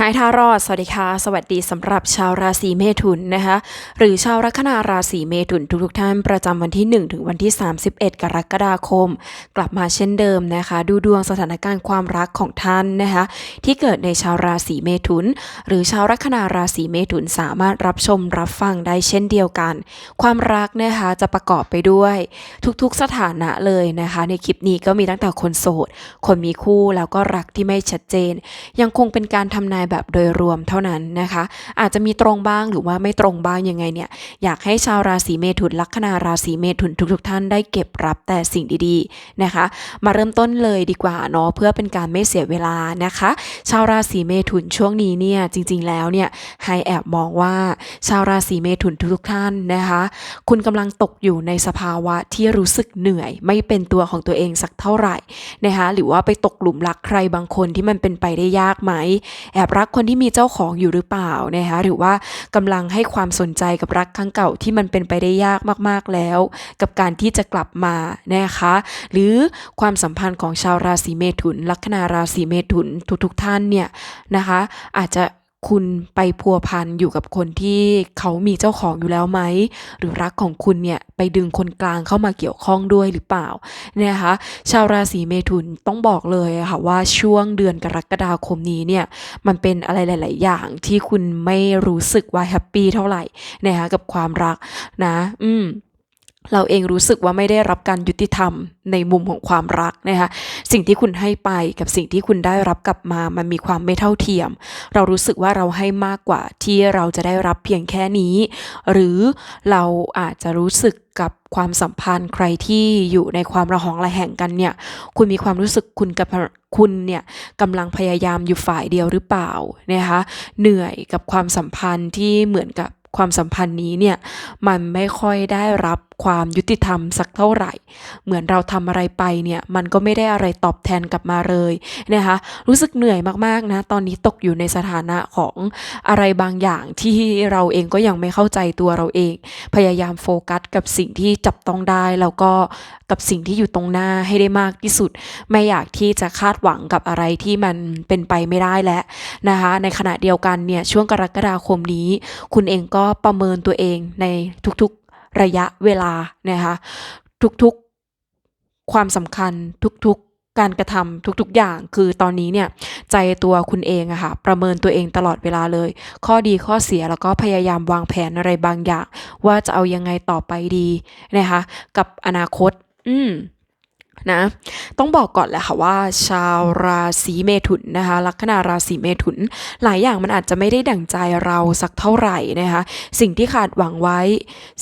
หายทารอด สวัสดีค่ะ สวัสดีสำหรับชาวราศีเมถุนนะคะ หรือชาวลัคนาราศีเมถุนทุกๆท่านประจำวันที่ 1 ถึงวันที่ 31 กรกฎาคม กลับมาเช่นเดิมนะคะ ดูดวงสถานการณ์ความรักของท่านนะคะ ที่เกิดในชาวราศีเมถุน หรือชาวลัคนาราศีเมถุนสามารถรับชมรับฟังได้เช่นเดียวกัน ความรักนะคะจะประกอบไปด้วย ทุกๆสถานะเลยนะคะ ในคลิปนี้ก็มีตั้งแต่คนโสด คนมีคู่แล้วก็รักที่ไม่ชัดเจน ยังคงเป็นการทำนายแบบโดยรวมเท่านั้นนะคะ อาจจะมีตรงบ้างหรือว่าไม่ตรงบ้างยังไงเนี่ย อยากให้ชาวราศีเมถุนลัคนาราศีเมถุนทุก ๆ ท่านได้เก็บรับแต่สิ่งดีๆนะคะ มาเริ่มต้นเลยดีกว่าเนาะเพื่อเป็นการไม่เสียเวลานะคะ ชาวราศีเมถุนช่วงนี้เนี่ยจริง ๆ แล้วเนี่ยไฮแอบมองว่าชาวราศีเมถุนทุกๆท่านนะคะ คุณกำลังตกอยู่ในสภาวะที่รู้สึกเหนื่อย ไม่เป็นตัวของตัวเองสักเท่าไหร่นะคะหรือว่าไปตกหลุมรักใครบางคนที่มันเป็นไปได้ยากไหมแอบรักคนที่มีเจ้าของอยู่หรือเปล่านะคะหรือว่ากำลังให้ความสนใจกับรักครั้งเก่าที่มันเป็นไปได้ยากมากๆแล้ว กับการที่จะกลับมานะคะ หรือความสัมพันธ์ของชาวราศีเมถุน ลัคนาราศีเมถุนทุกๆท่านเนี่ยนะคะ อาจจะ คุณไปพัวพันอยู่กับคนที่เขามีเจ้าของอยู่แล้วไหม หรือรักของคุณเนี่ยไปดึงคนกลางเข้ามาเกี่ยวข้องด้วยหรือเปล่านะคะชาวราศีเมถุนต้องบอกเลยค่ะว่าช่วงเดือนกรกฎาคมนี้เนี่ยมันเป็นอะไรหลาย ๆ อย่างที่คุณไม่รู้สึกว่าแฮปปี้เท่าไหร่นะคะกับความรักนะ อืม เราเองรู้สึกว่าไม่ได้รับการยุติธรรมในมุมของความรักนะคะสิ่งที่คุณให้ไปกับสิ่งที่คุณได้รับกลับมา มันมีความไม่เท่าเทียม เรารู้สึกว่าเราให้มากกว่าที่เราจะได้รับเพียงแค่นี้ หรือเราอาจจะรู้สึกกับความสัมพันธ์ใครที่อยู่ในความระหองระแหงกันเนี่ย คุณมีความรู้สึกคุณกับคุณเนี่ยกำลังพยายามอยู่ฝ่ายเดียวหรือเปล่านะคะเหนื่อยกับความสัมพันธ์ที่เหมือนกับความสัมพันธ์นี้เนี่ยมันไม่ค่อยได้รับความยุติธรรมสักเท่าไหร่ เหมือนเราทำอะไรไปเนี่ย มันก็ไม่ได้อะไรตอบแทนกลับมาเลยนะคะ รู้สึกเหนื่อยมากๆนะ ตอนนี้ตกอยู่ในสถานะของอะไรบางอย่างที่เราเองก็ยังไม่เข้าใจตัวเราเอง พยายามโฟกัสกับสิ่งที่จับต้องได้ แล้วก็กับสิ่งที่อยู่ตรงหน้าให้ได้มากที่สุด ไม่อยากที่จะคาดหวังกับอะไรที่มันเป็นไปไม่ได้แล้วนะคะ ในขณะเดียวกันเนี่ยช่วงกรกฎาคมนี้ คุณเองก็ประเมินตัวเองในทุกๆ ระยะเวลานะคะทุกๆความสำคัญทุกๆการกระทำทุกๆอย่างคือตอนนี้เนี่ยใจตัวคุณเองอะค่ะประเมินตัวเองตลอดเวลาเลย ข้อดีข้อเสียแล้วก็พยายามวางแผนอะไรบางอย่าง ว่าจะเอายังไงต่อไปดีนะคะกับอนาคต อืม นะต้องบอกก่อนแหละค่ะว่า ชาวราศีเมถุนนะคะลัคนาราศีเมถุน หลายอย่างมันอาจจะไม่ได้ดั่งใจเราสักเท่าไหร่นะคะสิ่งที่ขาดหวังไว้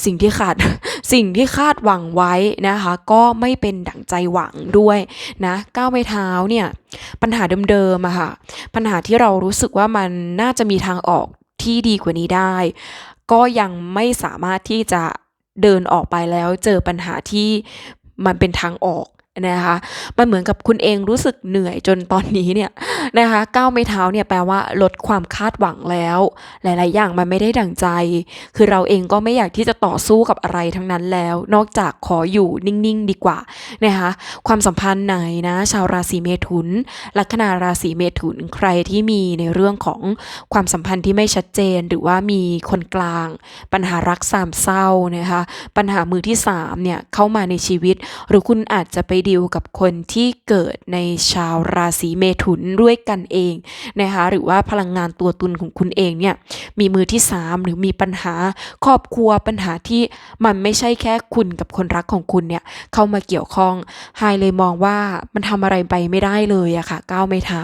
สิ่งที่ขาดสิ่งที่คาดหวังไว้นะคะก็ไม่เป็นดั่งใจหวังด้วยนะก้าวไม่เท้าเนี่ยปัญหาเดิมๆอะค่ะปัญหาที่เรารู้สึกว่ามันน่าจะมีทางออกที่ดีกว่านี้ได้ ก็ยังไม่สามารถที่จะเดินออกไปแล้วเจอปัญหาที่มันเป็นทางออก นะคะมันเหมือนกับคุณเองรู้สึกเหนื่อยจนตอนนี้เนี่ยนะคะก้าวไม่เท้าเนี่ยแปลว่าลดความคาดหวังแล้ว หลาย ๆ อย่างมันไม่ได้ดั่งใจ คือเราเองก็ไม่อยากที่จะต่อสู้กับอะไรทั้งนั้นแล้ว นอกจากขออยู่นิ่ง ๆ ดีกว่านะคะความสัมพันธ์ไหนนะชาวราศีเมถุน ลัคนาราศีเมถุนใครที่มีในเรื่องของความสัมพันธ์ที่ไม่ชัดเจน หรือว่ามีคนกลาง ปัญหารักสามเศร้านะคะปัญหามือที่สามเนี่ยเข้ามาในชีวิต หรือคุณอาจจะไปดีลกับคนที่เกิดในชาวราศีเมถุนด้วยกันเองนะคะหรือว่าพลังงานตัวตุนของคุณเองเนี่ยมีมือที่ 3 หรือมีปัญหาครอบครัวปัญหาที่มันไม่ใช่แค่คุณกับคนรักของคุณเนี่ยเข้ามาเกี่ยวข้องไฮเลยมองว่ามันทำอะไรไปไม่ได้เลยอะค่ะก้าวไม่เท้า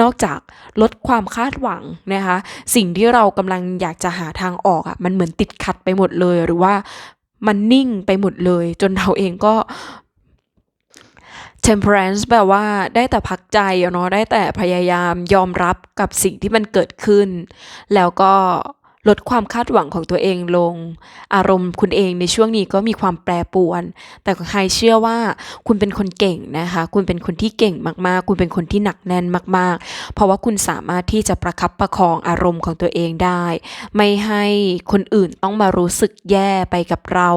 นอกจากลดความคาดหวังนะคะสิ่งที่เรากำลังอยากจะหาทางออกอะมันเหมือนติดขัดไปหมดเลยหรือว่ามันนิ่งไปหมดเลย จนเราเองก็ temperance แปลว่าได้แต่พักใจเนาะได้แต่พยายามยอมรับกับสิ่งที่มันเกิดขึ้น แล้วก็ ลดความคาดหวังของตัวเองลง อารมณ์คุณเองในช่วงนี้ก็มีความแปรปรวน แต่ใครเชื่อว่าคุณเป็นคนเก่งนะคะ คุณเป็นคนที่เก่งมากๆ คุณเป็นคนที่หนักแน่นมาก ๆ เพราะว่าคุณสามารถที่จะประคับประคองอารมณ์ของตัวเองได้ ไม่ให้คนอื่นต้องมารู้สึกแย่ไปกับเรา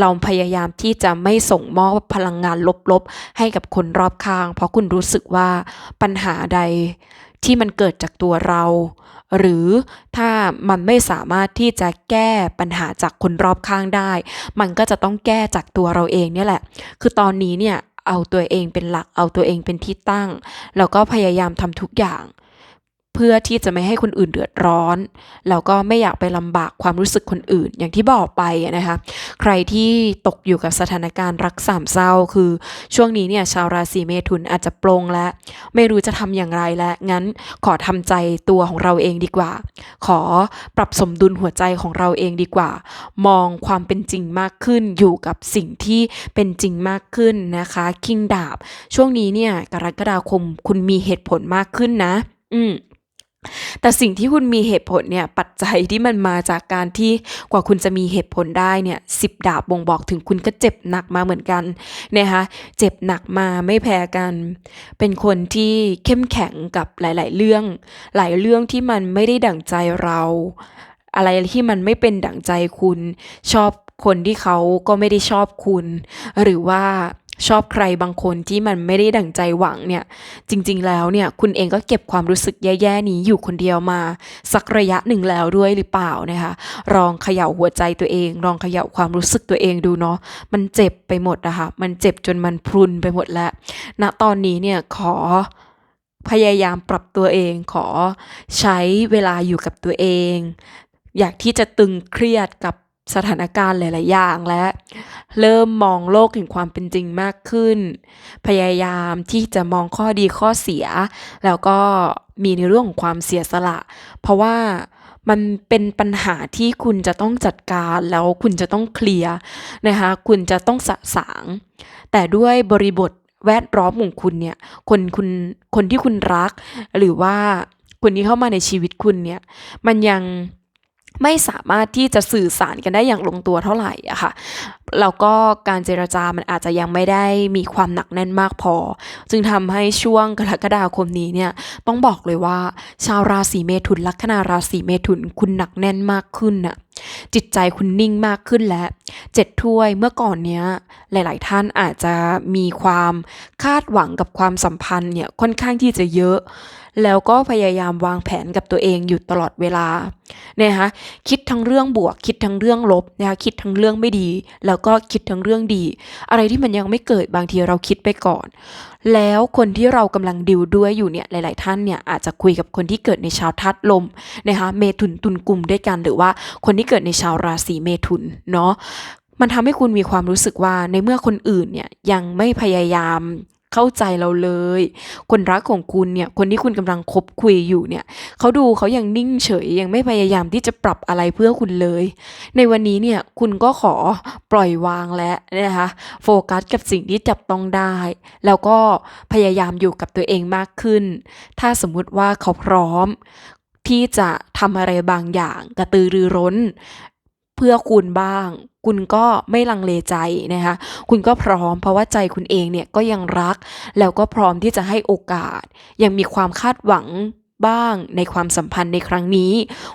เราพยายามที่จะไม่ส่งมอบพลังงานลบๆ ให้กับคนรอบข้าง เพราะคุณรู้สึกว่าปัญหาใดที่มันเกิดจากตัวเรา หรือถ้ามันไม่สามารถที่จะแก้ปัญหาจากคนรอบข้างได้ มันก็จะต้องแก้จากตัวเราเองเนี่ยแหละ คือตอนนี้เนี่ยเอาตัวเองเป็นหลักเอาตัวเองเป็นที่ตั้ง แล้วก็พยายามทำทุกอย่าง เพื่อที่จะไม่ให้คนอื่นเดือดร้อน แล้วก็ไม่อยากไปลำบากความรู้สึกคนอื่น อย่างที่บอกไปนะคะ ใครที่ตกอยู่กับสถานการณ์รักสามเศร้า คือช่วงนี้เนี่ยชาวราศีเมถุนอาจจะปลงแล้วไม่รู้จะทำอย่างไรแล้วงั้นขอทำใจตัวของเราเองดีกว่า ขอปรับสมดุลหัวใจของเราเองดีกว่า มองความเป็นจริงมากขึ้นอยู่กับสิ่งที่เป็นจริงมากขึ้นนะคะคิงดาบ ช่วงนี้เนี่ยกรกฎาคมคุณมีเหตุผลมากขึ้นนะ อืม แต่สิ่งที่คุณมีเหตุผลเนี่ยปัจจัยที่มันมาจากการที่กว่าคุณจะมีเหตุผลได้เนี่ยสิบดาบบ่งบอกถึงคุณก็เจ็บหนักมาเหมือนกันนะคะเจ็บหนักมาไม่แพ้กัน เป็นคนที่เข้มแข็งกับหลาย ๆ เรื่อง หลายเรื่องที่มันไม่ได้ดั่งใจเรา อะไรที่มันไม่เป็นดั่งใจคุณชอบคนที่เขาก็ไม่ได้ชอบคุณ หรือว่า ชอบใครบางคนที่มันไม่ได้ดั่งใจหวังเนี่ย จริง ๆ แล้วเนี่ยคุณเองก็เก็บความรู้สึกแย่ๆนี้อยู่คนเดียวมา สักระยะหนึ่งแล้วด้วยหรือเปล่านะคะลองเขย่าหัวใจตัวเองลองเขย่าความรู้สึกตัวเองดูเนาะมันเจ็บไปหมดอะคะมันเจ็บจนมันพรุนไปหมดแล้วณตอนนี้เนี่ยขอพยายามปรับตัวเองขอใช้เวลาอยู่กับตัวเอง อยากที่จะตึงเครียดกับ สถานการณ์หลาย ๆ อย่างและ เริ่มมองโลกถึงความเป็นจริงมากขึ้น พยายามที่จะมองข้อดีข้อเสีย แล้วก็มีในเรื่องของความเสียสละ เพราะว่ามันเป็นปัญหาที่คุณจะต้องจัดการแล้วคุณจะต้องเคลียร์นะคะคุณจะต้องสะสาง แต่ด้วยบริบทแวดล้อมของคุณเนี่ยคนคุณคนที่คุณรัก หรือว่าคนที่เข้ามาในชีวิตคุณเนี่ยมันยัง ไม่สามารถที่จะสื่อสารกันได้อย่างลงตัวเท่าไหร่อะค่ะแล้วก็การเจรจามันอาจจะยังไม่ได้มีความหนักแน่นมากพอ จึงทำให้ช่วงกรกฎาคมนี้เนี่ยต้องบอกเลยว่า ชาวราศีเมถุนลัคนาราศีเมถุนคุณหนักแน่นมากขึ้นน่ะ จิตใจคุณนิ่งมากขึ้นแล้วเจ็ดถ้วยเมื่อก่อนเนี้ย หลาย ๆ ท่านอาจจะมีความคาดหวังกับความสัมพันธ์เนี่ยค่อนข้างที่จะเยอะ แล้วก็พยายามวางแผนกับตัวเองอยู่ตลอดเวลานะคะคิดทั้งเรื่องบวก คิดทั้งเรื่องลบนะคะคิดทั้งเรื่องไม่ดี แล้วก็คิดทั้งเรื่องดี อะไรที่มันยังไม่เกิดบางทีเราคิดไปก่อน แล้วคนที่เรากำลังดิวด้วยอยู่เนี่ยหลาย ๆ ท่านเนี่ยอาจจะคุยกับคนที่เกิดในชาวทัดลมนะคะเมถุนตุนกลุ่มด้วยกันหรือว่าคนที่เกิดในชาวราศีเมถุนเนาะมันทำให้คุณมีความรู้สึกว่าในเมื่อคนอื่นเนี่ยยังไม่พยายามเข้าใจเราเลย คนรักของคุณเนี่ย คนที่คุณกำลังคบคุยอยู่เนี่ย เขาดูเขายังนิ่งเฉย ยังไม่พยายามที่จะปรับอะไรเพื่อคุณเลย ในวันนี้เนี่ย คุณก็ขอปล่อยวางแล้วนะคะ โฟกัสกับสิ่งที่จับต้องได้ แล้วก็พยายามอยู่กับตัวเองมากขึ้น ถ้าสมมุติว่าเขาพร้อม ที่จะทำอะไรบางอย่างกระตือรือร้น เพื่อคุณบ้าง คุณก็ไม่ลังเลใจนะคะคุณก็พร้อมเพราะว่าใจคุณเองเนี่ยก็ยังรัก แล้วก็พร้อมที่จะให้โอกาส ยังมีความคาดหวังบ้างในความสัมพันธ์ในครั้งนี้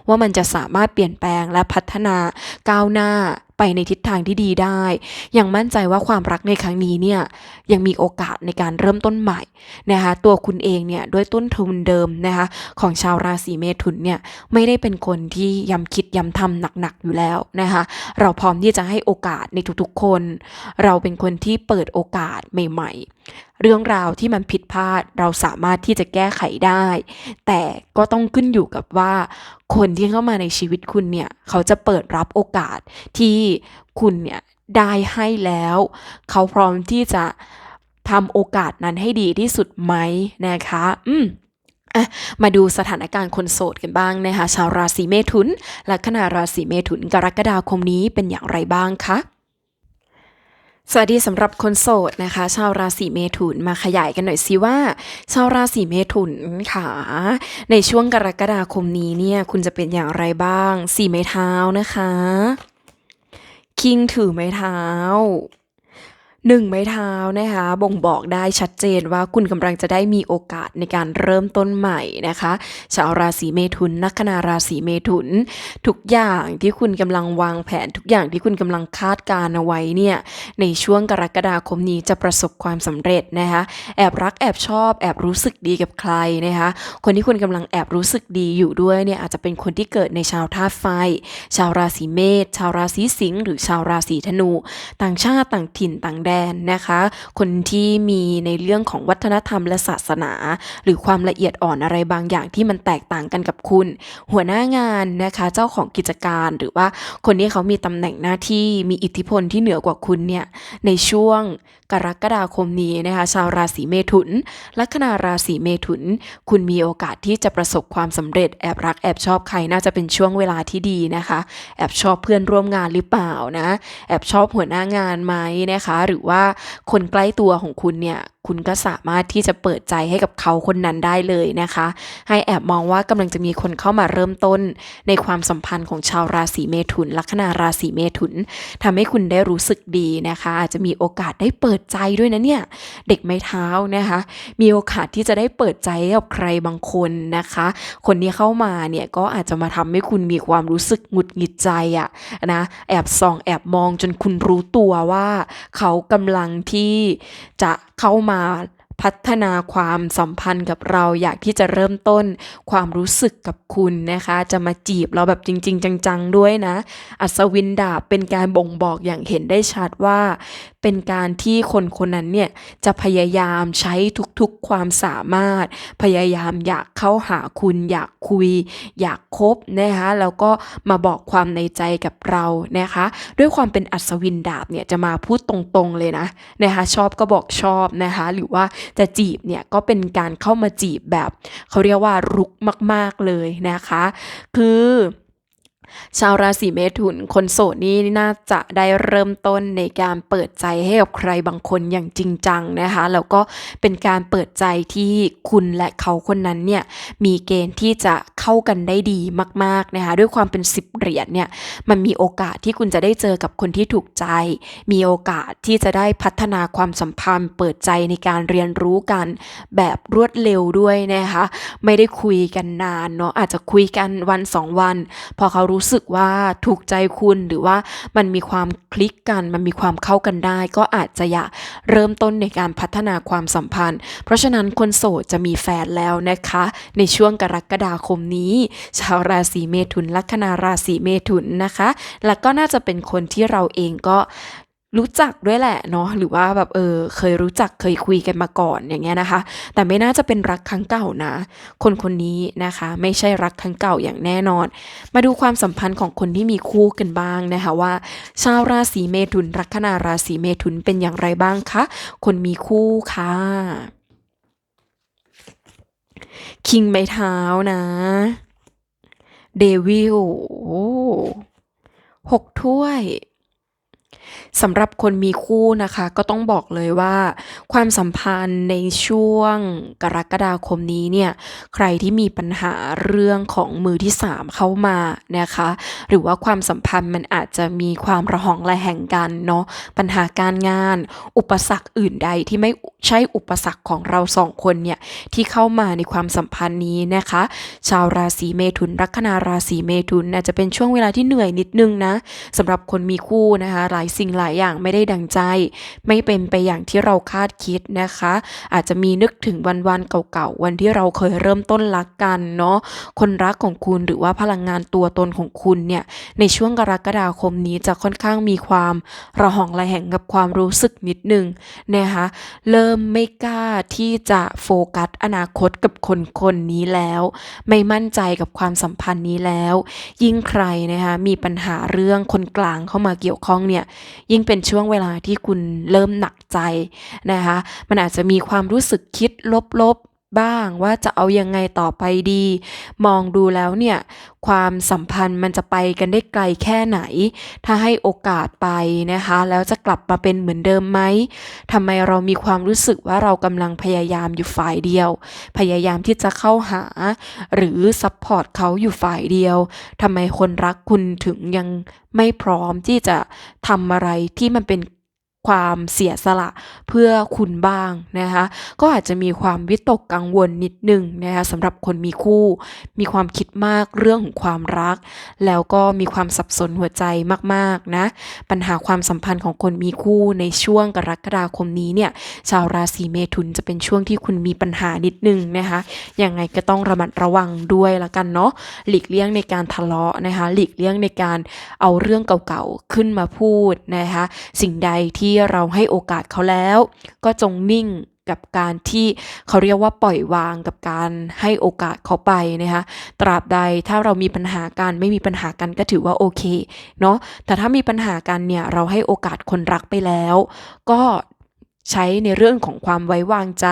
ว่ามันจะสามารถเปลี่ยนแปลงและพัฒนาก้าวหน้า ไปในทิศทางที่ดีได้ ยังมั่นใจว่าความรักในครั้งนี้เนี่ยยังมีโอกาสในการเริ่มต้นใหม่นะคะตัวคุณเองเนี่ยด้วยต้นทุนเดิมนะคะของชาวราศีเมถุนเนี่ยไม่ได้เป็นคนที่ย้ำคิดย้ำทำหนักๆอยู่แล้วนะคะเราพร้อมที่จะให้โอกาสในทุกๆคน เราเป็นคนที่เปิดโอกาสใหม่ ๆ เรื่องราวที่มันผิดพลาดเราสามารถที่จะแก้ไขได้ แต่ก็ต้องขึ้นอยู่กับว่าคนที่เข้ามาในชีวิตคุณเนี่ย เขาจะเปิดรับโอกาสที่คุณเนี่ยได้ให้แล้ว เขาพร้อมที่จะทำโอกาสนั้นให้ดีที่สุดไหมนะคะ อืมมาดูสถานการณ์คนโสดกันบ้างนะคะ ชาวราศีเมถุนและคณะราศีเมถุนกรกฎาคมนี้เป็นอย่างไรบ้างคะ สวัสดีสำหรับคนโสดนะคะ ชาวราศีเมถุนมาขยายกันหน่อยสิว่า ชาวราศีเมถุนค่ะ ในช่วงกรกฎาคมนี้เนี่ย คุณจะเป็นอย่างไรบ้างสี่ไม้เท้านะคะ คิงถือไม้เท้า หนึ่งไม้เท้านะคะบ่งบอกได้ชัดเจนว่าคุณกำลังจะได้มีโอกาสในการเริ่มต้นใหม่นะคะ ชาวราศีเมถุน นักนาราศีเมถุน ทุกอย่างที่คุณกำลังวางแผน ทุกอย่างที่คุณกำลังคาดการเอาไว้เนี่ยในช่วงกรกฎาคมนี้จะประสบความสำเร็จนะคะแอบรักแอบชอบ แอบรู้สึกดีกับใครนะคะคนที่คุณกำลังแอบรู้สึกดีอยู่ด้วยเนี่ยอาจจะเป็นคนที่เกิดในชาวธาตุไฟ ชาวราศีเมษชาวราศีสิงห์หรือชาวราศีธนู ต่างชาติต่างถิ่นต่างแดนนะคะ คนที่มีในเรื่องของวัฒนธรรมและศาสนา หรือความละเอียดอ่อนอะไรบางอย่างที่มันแตกต่างกันกับคุณ หัวหน้างานนะคะเจ้าของกิจการหรือว่าคนที่เขามีตำแหน่งหน้าที่มีอิทธิพลที่เหนือกว่าคุณเนี่ยในช่วงกรกฎาคมนี้นะคะชาวราศีเมถุน ลัคนาราศีเมถุน คุณมีโอกาสที่จะประสบความสำเร็จแอบรักแอบชอบใครน่าจะเป็นช่วงเวลาที่ดีนะคะ แอบชอบเพื่อนร่วมงานหรือเปล่านะ แอบชอบหัวหน้างานไหมนะคะ หรือว่าคนใกล้ตัวของคุณเนี่ยคุณก็สามารถที่จะเปิดใจให้กับเขาคนนั้นได้เลยนะคะ ให้แอบมองว่ากำลังจะมีคนเข้ามาเริ่มต้น ในความสัมพันธ์ของชาวราศีเมถุน ลัคนาราศีเมถุนทำให้คุณได้รู้สึกดีนะคะ อาจจะมีโอกาสได้เปิดใจด้วยนะเนี่ย เด็กไม้เท้านะคะ มีโอกาสที่จะได้เปิดใจกับใครบางคนนะคะ คนที่เข้ามาเนี่ยก็อาจจะมาทำให้คุณมีความรู้สึกหงุดหงิดใจอะนะแอบส่องแอบมองจนคุณรู้ตัวว่า เขากำลังที่จะ เข้ามาพัฒนาความสัมพันธ์กับเราอยากที่จะเริ่มต้นความรู้สึกกับคุณนะคะ จะมาจีบเราแบบจริง ๆ จัง ๆ ด้วยนะ อัศวินดาบเป็นการบ่งบอกอย่างเห็นได้ชัดว่า เป็นการที่คนคนนั้นเนี่ยจะพยายามใช้ทุกๆความสามารถ พยายามอยากเข้าหาคุณอยากคุย อยากคบนะคะแล้วก็มาบอกความในใจกับเรานะคะ ด้วยความเป็นอัศวินดาบเนี่ยจะมาพูดตรงๆเลยนะนะคะชอบก็บอกชอบนะคะหรือว่าจะจีบเนี่ยก็เป็นการเข้ามาจีบแบบ เขาเรียกว่ารุกมาก ๆเลยนะคะ คือ ชาวราศีเมถุนคนโสดนี่น่าจะได้เริ่มต้นในการเปิดใจให้กับใครบางคนอย่างจริงจังนะคะแล้วก็เป็นการเปิดใจที่คุณและเขาคนนั้นเนี่ยมีเกณฑ์ที่จะเข้ากันได้ดีมากๆนะคะด้วยความเป็นสิบเหรียญเนี่ยมันมีโอกาสที่คุณจะได้เจอกับคนที่ถูกใจ มีโอกาสที่จะได้พัฒนาความสัมพันธ์ เปิดใจในการเรียนรู้กันแบบรวดเร็วด้วยนะคะไม่ได้คุยกันนานเนาะอาจจะคุยกันวันสองวัน พอเขารูู้้สึกว่าถูกใจคุณหรือว่ามันมีความคลิกกัน มันมีความเข้ากันได้ ก็อาจจะอยากเริ่มต้นในการพัฒนาความสัมพันธ์ เพราะฉะนั้นคนโสดจะมีแฟนแล้วนะคะ ในช่วงกรกฎาคมนี้ ชาวราศีเมถุนลัคนาราศีเมถุนนะคะ แล้วก็น่าจะเป็นคนที่เราเองก็ รู้จักด้วยแหละเนาะหรือว่าแบบเออเคยรู้จักเคยคุยกันมาก่อนอย่างเงี้ยนะคะ แต่ไม่น่าจะเป็นรักครั้งเก่านะ คนคนนี้นะคะ ไม่ใช่รักครั้งเก่าอย่างแน่นอน มาดูความสัมพันธ์ของคนที่มีคู่กันบ้างนะคะว่า ชาวราศีเมถุน ลัคนาราศีเมถุนเป็นอย่างไรบ้างคะคนมีคู่ค่ะคิงไม้เท้านะเดวิลโอ้หกถ้วย สำหรับคนมีคู่นะคะ ก็ต้องบอกเลยว่า ความสัมพันธ์ในช่วงกรกฎาคมนี้เนี่ยใครที่มีปัญหาเรื่องของมือที่สามเข้ามานะคะ หรือว่าความสัมพันธ์มันอาจจะมีความระหองระแหงกันเนาะปัญหาการงาน อุปสรรคอื่นใดที่ไม่ ใช่อุปสรรคของเราสองคนเนี่ยที่เข้ามาในความสัมพันธ์นี้นะคะ ชาวราศีเมถุน ลัคนาราศีเมถุนอาจจะเป็นช่วงเวลาที่เหนื่อยนิดนึงนะสำหรับคนมีคู่นะคะ หลายสิ่งหลายอย่างไม่ได้ดังใจ ไม่เป็นไปอย่างที่เราคาดคิดนะคะ อาจจะมีนึกถึงวันวันๆเก่าๆวันที่เราเคยเริ่มต้นรักกันเนาะคนรักของคุณหรือว่าพลังงานตัวตนของคุณเนี่ยในช่วงกรกฎาคมนี้จะค่อนข้างมีความระหองระแหงกับความรู้สึกนิดนึงนะคะเลิริ่มไม่กล้าที่จะโฟกัสอนาคตกับคนคนนี้แล้ว ไม่มั่นใจกับความสัมพันธ์นี้แล้ว ยิ่งใครนะคะมีปัญหาเรื่องคนกลางเข้ามาเกี่ยวข้องเนี่ยยิ่งเป็นช่วงเวลาที่คุณเริ่มหนักใจนะคะมันอาจจะมีความรู้สึกคิดลบๆ บ้างว่าจะเอายังไงต่อไปดี มองดูแล้วเนี่ย ความสัมพันธ์มันจะไปกันได้ไกลแค่ไหน ถ้าให้โอกาสไปนะคะ แล้วจะกลับมาเป็นเหมือนเดิมไหมทำไมเรามีความรู้สึกว่าเรากำลังพยายามอยู่ฝ่ายเดียว พยายามที่จะเข้าหา หรือซัพพอร์ตเขาอยู่ฝ่ายเดียวทำไมคนรักคุณถึงยังไม่พร้อมที่จะทำอะไรที่มันเป็น ความเสียสละเพื่อคุณบ้างนะคะก็อาจจะมีความวิตกกังวลนิดนึงนะคะสำหรับคนมีคู่ มีความคิดมากเรื่องของความรัก แล้วก็มีความสับสนหัวใจมากๆนะปัญหาความสัมพันธ์ของคนมีคู่ในช่วงกรกฎาคมนี้เนี่ยชาวราศีเมถุนจะเป็นช่วงที่คุณมีปัญหานิดนึงนะคะยังไงก็ต้องระมัดระวังด้วยละกันเนาะหลีกเลี่ยงในการทะเลาะนะคะหลีกเลี่ยงในการเอาเรื่องเก่าๆขึ้นมาพูดนะคะสิ่งใดที่เราให้โอกาสเขาแล้ว ก็จงนิ่งกับการที่เขาเรียกว่าปล่อยวางกับการให้โอกาสเขาไปนะคะตราบใดถ้าเรามีปัญหากันไม่มีปัญหากันก็ถือว่าโอเคเนาะแต่ถ้ามีปัญหากันเนี่ยเราให้โอกาสคนรักไปแล้ว ก็ใช้ในเรื่องของความไว้วางใจ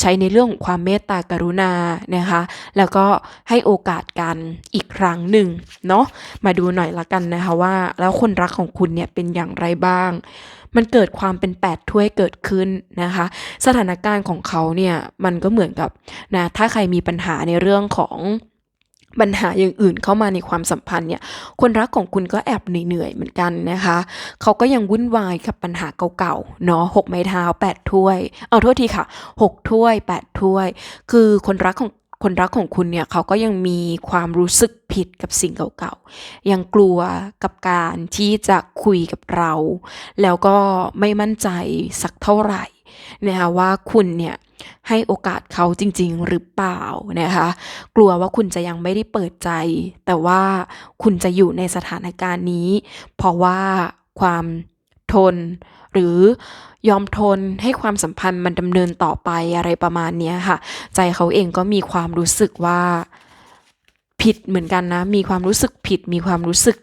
ใช้ในเรื่องของความเมตตากรุณานะคะ แล้วก็ให้โอกาสกันอีกครั้งหนึ่งเนาะมาดูหน่อยละกันนะคะว่า แล้วคนรักของคุณเนี่ยเป็นอย่างไรบ้าง มันเกิดความเป็นแปดถ้วยเกิดขึ้นนะคะ สถานการณ์ของเขาเนี่ยมันก็เหมือนกับนะถ้าใครมีปัญหาในเรื่องของปัญหาอย่างอื่นเข้ามาในความสัมพันธ์เนี่ย คนรักของคุณก็แอบเหนื่อยๆเหมือนกันนะคะ เขาก็ยังวุ่นวายกับปัญหาเก่าๆ เนาะหกไม้เท้าแปดถ้วย เอาโทษทีค่ะหกถ้วยแปดถ้วย คือคนรักของ คนรักของคุณเนี่ยเขาก็ยังมีความรู้สึกผิดกับสิ่งเก่าๆ ยังกลัวกับการที่จะคุยกับเรา แล้วก็ไม่มั่นใจสักเท่าไหร่นะคะว่าคุณเนี่ยให้โอกาสเขาจริง ๆ หรือเปล่านะคะกลัวว่าคุณจะยังไม่ได้เปิดใจ แต่ว่าคุณจะอยู่ในสถานการณ์นี้ เพราะว่าความทน หรือยอมทนให้ความสัมพันธ์มันดำเนินต่อไปอะไรประมาณนี้ค่ะ ใจเขาเองก็มีความรู้สึกว่าผิดเหมือนกันนะ มีความรู้สึกผิด มีความรู้สึก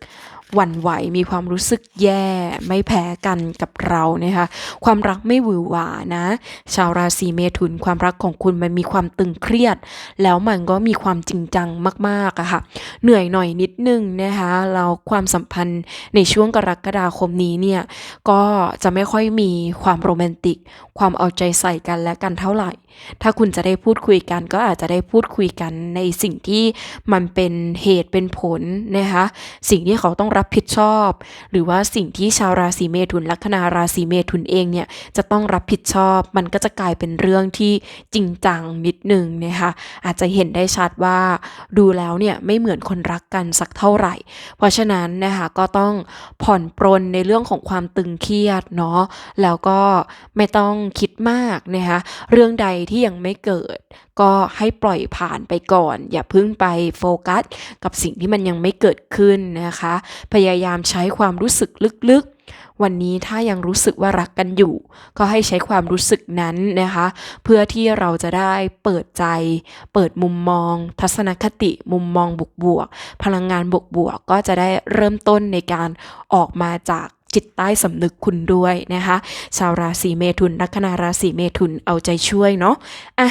หวั่นไหวมีความรู้สึกแย่ไม่แพ้กันกับเรานะคะความรักไม่หวือหวานะ ชาวราศีเมถุนความรักของคุณมันมีความตึงเครียด แล้วมันก็มีความจริงจังมากๆอะค่ะ เหนื่อยหน่อยนิดนึงนะคะแล้วความสัมพันธ์ในช่วงกรกฎาคมนี้เนี่ยก็จะไม่ค่อยมีความโรแมนติก ความเอาใจใส่กันและกันเท่าไหร่ ถ้าคุณจะได้พูดคุยกันก็อาจจะได้พูดคุยกันในสิ่งที่มันเป็นเหตุเป็นผลนะคะสิ่งที่เขาต้องรับผิดชอบ หรือว่าสิ่งที่ชาวราศีเมถุน ลัคนาราศีเมถุนเองเนี่ยจะต้องรับผิดชอบ มันก็จะกลายเป็นเรื่องที่จริงจังนิดนึงนะคะอาจจะเห็นได้ชัดว่าดูแล้วเนี่ยไม่เหมือนคนรักกันสักเท่าไหร่ เพราะฉะนั้นนะคะก็ต้องผ่อนปรนในเรื่องของความตึงเครียดเนาะแล้วก็ไม่ต้องคิดมากนะคะเรื่องใดที่ยังไม่เกิด ก็ให้ปล่อยผ่านไปก่อน อย่าเพิ่งไปโฟกัสกับสิ่งที่มันยังไม่เกิดขึ้นนะคะพยายามใช้ความรู้สึกลึกๆ วันนี้ถ้ายังรู้สึกว่ารักกันอยู่ ก็ให้ใช้ความรู้สึกนั้นนะคะ เพื่อที่เราจะได้เปิดใจ เปิดมุมมอง ทัศนคติ มุมมองบวกๆพลังงานบวกๆก็จะได้เริ่มต้นในการออกมาจากจิตใต้สำนึกคุณด้วยนะคะ ชาวราศีเมถุนลัคนาราศีเมถุนเอาใจช่วยเนาะอะ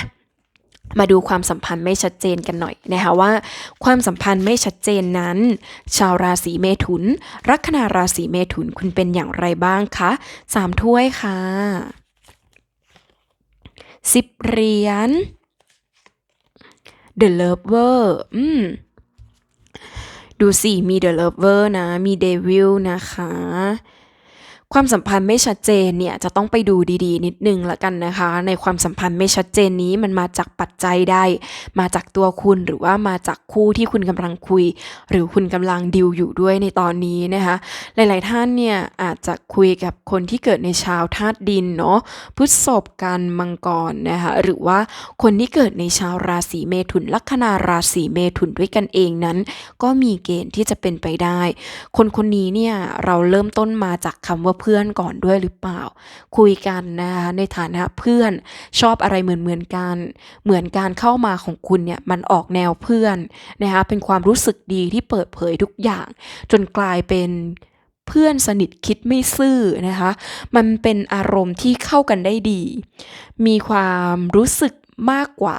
มาดูความสัมพันธ์ไม่ชัดเจนกันหน่อยนะคะว่า ความสัมพันธ์ไม่ชัดเจนนั้น ชาวราศีเมถุน ลัคนาราศีเมถุนคุณเป็นอย่างไรบ้างคะสามถ้วยค่ะสิบเหรียญ The Lover อืมดูสิมี The Lover นะ มี Devil นะคะ ความสัมพันธ์ไม่ชัดเจนเนี่ยจะต้องไปดูดีๆ นิดนึงละกันนะคะ ในความสัมพันธ์ไม่ชัดเจนนี้มันมาจากปัจจัยใดมาจากตัวคุณหรือว่ามาจากคู่ที่คุณกำลังคุย หรือคุณกำลังดิวอยู่ด้วยในตอนนี้นะคะ หลายๆท่านเนี่ยอาจจะคุยกับคนที่เกิดในชาวธาตุดินเนาะพฤษภกันมังกรนะคะหรือว่าคนที่เกิดในชาวราศีเมถุนลัคนาราศีเมถุนด้วยกันเองนั้น ก็มีเกณฑ์ที่จะเป็นไปได้ คนคนนี้เนี่ยเราเริ่มต้นมาจากคำว่าเพื่อนก่อนด้วยหรือเปล่า คุยกันนะคะในฐานะเพื่อนชอบอะไรเหมือนเหมือนกัน เหมือนการเข้ามาของคุณเนี่ยมันออกแนวเพื่อนนะคะเป็นความรู้สึกดีที่เปิดเผยทุกอย่าง จนกลายเป็นเพื่อนสนิทคิดไม่ซื่อนะคะ มันเป็นอารมณ์ที่เข้ากันได้ดี มีความรู้สึกมากกว่า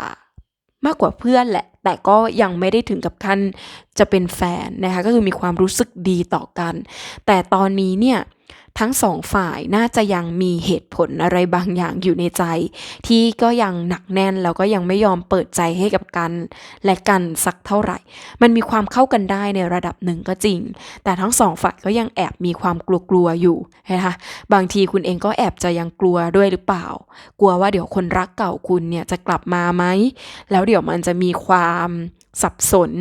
มากกว่าเพื่อนแหละ แต่ก็ยังไม่ได้ถึงกับขั้นจะเป็นแฟนนะคะ ก็คือมีความรู้สึกดีต่อกัน แต่ตอนนี้เนี่ย ทั้งสองฝ่ายน่าจะยังมีเหตุผลอะไรบางอย่างอยู่ในใจ ที่ก็ยังหนักแน่นแล้วก็ยังไม่ยอมเปิดใจให้กับกัน และกันสักเท่าไหร่ มันมีความเข้ากันได้ในระดับหนึ่งก็จริง แต่ทั้งสองฝ่ายก็ยังแอบมีความกลัวๆอยู่นะคะบางทีคุณเองก็แอบจะยังกลัวด้วยหรือเปล่า กลัวว่าเดี๋ยวคนรักเก่าคุณเนี่ยจะกลับมาไหมแล้วเดี๋ยวมันจะมีความสับสน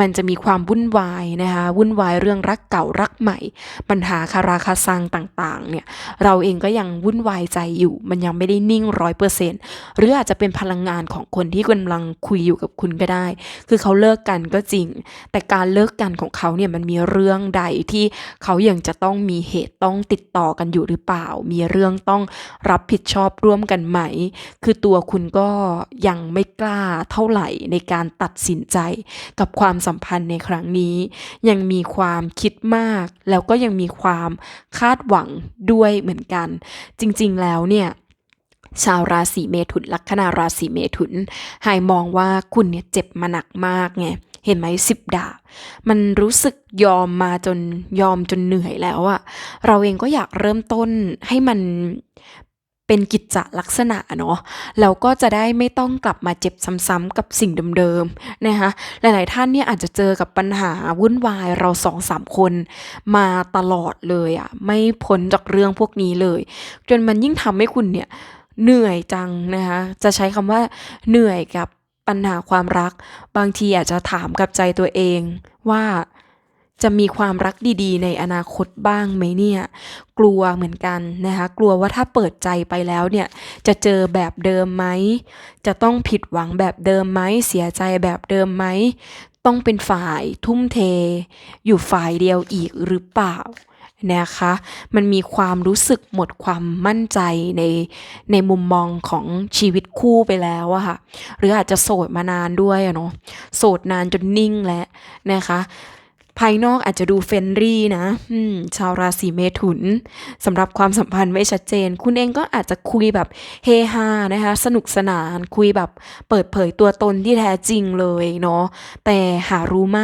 มันจะมีความวุ่นวายนะคะวุ่นวายเรื่องรักเก่ารักใหม่ ปัญหาคาราคาซังต่างๆเนี่ยเราเองก็ยังวุ่นวายใจอยู่ มันยังไม่ได้นิ่งร้อยเปอร์เซ็นต์หรืออาจจะเป็นพลังงานของคนที่กำลังคุยอยู่กับคุณก็ได้ คือเขาเลิกกันก็จริง แต่การเลิกกันของเขาเนี่ยมันมีเรื่องใดที่เขายังจะต้องมีเหตุต้องติดต่อกันอยู่หรือเปล่า มีเรื่องต้องรับผิดชอบร่วมกันไหม คือตัวคุณก็ยังไม่กล้าเท่าไหร่ในการตัดสินใจกับความสัมพันธ์ในครั้งนี้ ยังมีความคิดมาก แล้วก็ยังมีความคาดหวังด้วยเหมือนกัน จริงๆแล้วเนี่ยชาวราศีเมถุน ลัคนาราศีเมถุนหายมองว่าคุณเนี่ยเจ็บมาหนักมากไงเห็นไหมสิบดาบมันรู้สึกยอมมาจนยอมจนเหนื่อยแล้วอะเราเองก็อยากเริ่มต้นให้มัน เป็นกิจจลักษณะเนาะเราก็จะได้ไม่ต้องกลับมาเจ็บซ้ำๆกับสิ่งเดิมๆนะคะหลายๆท่านเนี่ยอาจจะเจอกับปัญหาวุ่นวายเราสองสามคนมาตลอดเลยอะไม่พ้นจากเรื่องพวกนี้เลย จนมันยิ่งทำให้คุณเนี่ยเหนื่อยจังนะคะจะใช้คำว่าเหนื่อยกับปัญหาความรัก บางทีอาจจะถามกับใจตัวเองว่า จะมีความรักดีๆ ในอนาคตบ้างไหมเนี่ย กลัวเหมือนกันนะคะกลัวว่าถ้าเปิดใจไปแล้วเนี่ย จะเจอแบบเดิมไหม จะต้องผิดหวังแบบเดิมไหม เสียใจแบบเดิมไหม ต้องเป็นฝ่ายทุ่มเท อยู่ฝ่ายเดียวอีกหรือเปล่านะคะ มันมีความรู้สึกหมดความมั่นใจในในมุมมองของชีวิตคู่ไปแล้วอะค่ะ หรืออาจจะโสดมานานด้วยอะเนาะ โสดนานจนนิ่งแล้วนะคะ ภายนอกอาจจะดูเฟรนรี่นะชาวราศีเมถุนสำหรับความสัมพันธ์ไม่ชัดเจน คุณเองก็อาจจะคุยแบบเฮฮานะคะ สนุกสนานคุยแบบเปิดเผยตัวตนที่แท้จริงเลยเนาะแต่หารู้ไหม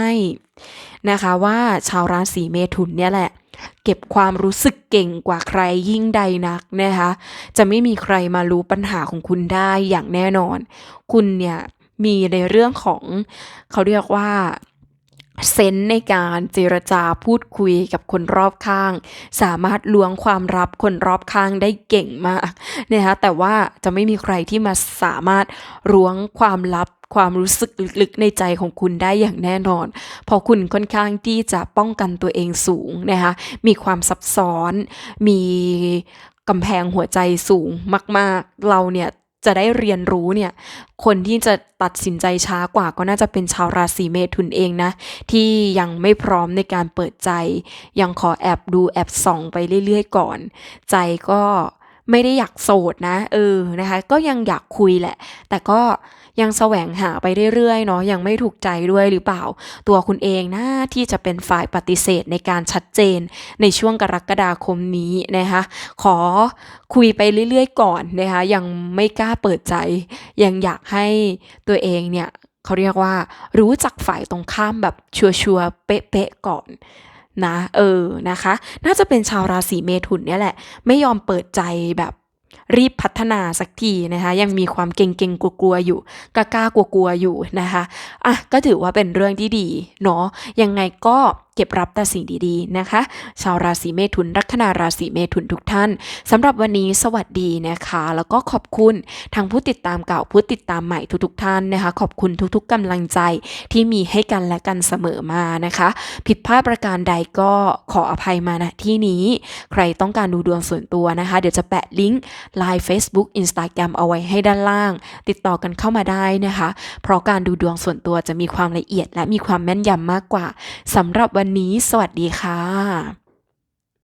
นะคะว่าชาวราศีเมถุนเนี่ยแหละ เก็บความรู้สึกเก่งกว่าใครยิ่งใดนักนะคะ จะไม่มีใครมารู้ปัญหาของคุณได้อย่างแน่นอน คุณเนี่ยมีในเรื่องของเขาเรียกว่า เซนในการเจรจาพูดคุยกับคนรอบข้าง สามารถล้วงความลับคนรอบข้างได้เก่งมากนะคะแต่ว่าจะไม่มีใครที่มาสามารถล้วงความลับความรู้สึกลึกๆในใจของคุณได้อย่างแน่นอนเพราะคุณค่อนข้างที่จะป้องกันตัวเองสูงนะคะมีความซับซ้อนมีกำแพงหัวใจสูงมาก ๆ เราเนี่ย จะได้เรียนรู้เนี่ย คนที่จะตัดสินใจช้ากว่าก็น่าจะเป็นชาวราศีเมถุนเองนะ ที่ยังไม่พร้อมในการเปิดใจ ยังขอแอบดูแอบส่องไปเรื่อยๆก่อน ใจก็ไม่ได้อยากโสดนะ เออนะคะ ก็ยังอยากคุยแหละ แต่ก็ ยังแสวงหาไปเรื่อยๆเนาะยังไม่ถูกใจด้วยหรือเปล่า ตัวคุณเองนะที่จะเป็นฝ่ายปฏิเสธในการชัดเจนในช่วงกรกฎาคมนี้นะคะขอคุยไปเรื่อยๆก่อนนะคะยังไม่กล้าเปิดใจ ยังอยากให้ตัวเองเนี่ยเขาเรียกว่ารู้จักฝ่ายตรงข้ามแบบชัวร์ๆเป๊ะๆก่อนนะเออนะคะ น่าจะเป็นชาวราศีเมถุนเนี่ยแหละ ไม่ยอมเปิดใจแบบ รีบพัฒนาสักทีนะคะยังมีความเก่งๆกลัวๆอยู่กล้ากลัวๆอยู่นะคะอะก็ถือว่าเป็นเรื่องที่ดีเนาะยังไงก็ ก็บรับแต่สิ่งดีๆนะคะ ชาวราศีเมถุนลัคนาราศีเมถุนทุกท่านสำหรับวันนี้สวัสดีนะคะ แล้วก็ขอบคุณทางผู้ติดตามเก่าผู้ติดตามใหม่ทุกๆท่านนะคะ ขอบคุณทุกๆกำลังใจที่มีให้กันและกันเสมอมานะคะ ผิดพลาดประการใดก็ขออภัยมาณที่นี้ ใครต้องการดูดวงส่วนตัวนะคะ เดี๋ยวจะแปะลิงก์ Line Facebook Instagram เอาไว้ให้ด้านล่าง ติดต่อกันเข้ามาได้นะคะ เพราะการดูดวงส่วนตัวจะมีความละเอียดและมีความแม่นยำมากกว่าสำหรับวันวันนี้ สวัสดีค่ะ